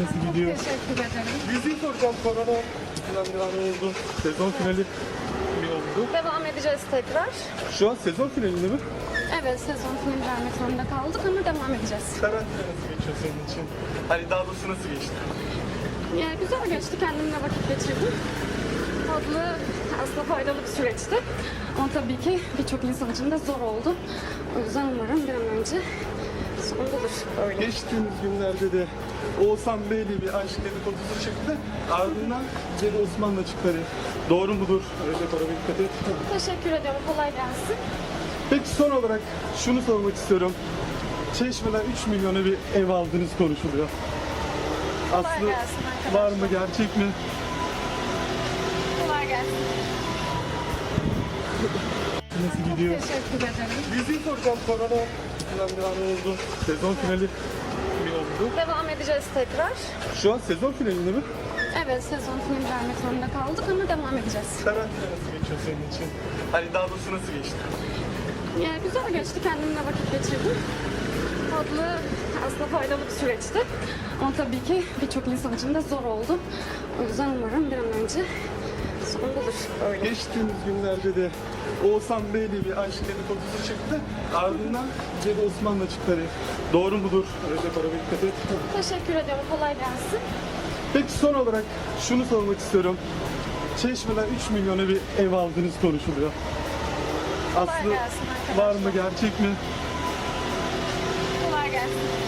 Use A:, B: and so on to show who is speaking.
A: Nasıl gidiyor?
B: Teşekkür ederim.
A: Diziyi soracağım. Korona devam oldu. Sezon finali mi oldu?
B: Devam edeceğiz tekrar.
A: Şu an sezon finalinde mi?
B: Evet sezon finali vermek zorunda kaldık ama devam edeceğiz.
A: Karantina nasıl geçiyor senin için? Hani daha doğrusu nasıl geçti?
B: Yani güzel geçti. Kendimle vakit geçirdim. Tatlı, aslında faydalı bir süreçti. Ama tabii ki birçok insan için de zor oldu. O yüzden umarım bir an önce son bulur. Öyle.
A: Geçtiğimiz günlerde de Oğuzhan Bey'le bir aşk dedikodusu çıktı. Ardından Cem Osman'la çıktı. Doğru mudur? Öyle para dikkat et.
B: Teşekkür ediyorum. Kolay gelsin.
A: Peki son olarak şunu sormak istiyorum. Çeşme'den 3 milyona bir ev aldığınız konuşuluyor. Aslı
B: gelsin arkadaşlar.
A: var mı gerçek mi?
B: Kolay gelsin.
A: Gidiyor?
B: Teşekkür ederim.
A: Diziyi soracağım. Korona devam oldu. Sezon finali mi oldu?
B: Devam edeceğiz tekrar.
A: Şu an sezon finalinde mi?
B: Evet sezon finali vermek zorunda kaldık ama devam edeceğiz.
A: Karantina nasıl geçiyor senin için? Hani daha doğrusu nasıl geçti?
B: Yani güzel geçti. Kendimle vakit geçirdim. Tatlı, aslında faydalı bir süreçti. Ama tabii ki birçok insan için de zor oldu. O yüzden umarım bir an önce. Öyle.
A: Geçtiğimiz günlerde de Oğuzhan Bey'le bir aşk dedikodusu çıktı. Ardından Cedi Osman'la çıktı. Hani doğru mudur? Recep Arabik dikkat et.
B: Teşekkür ediyorum. Kolay gelsin.
A: Peki son olarak şunu sormak istiyorum. Çeşme'den 3 milyona bir ev aldığınız konuşuluyor. Aslı var mı gerçek mi? Kolay gelsin.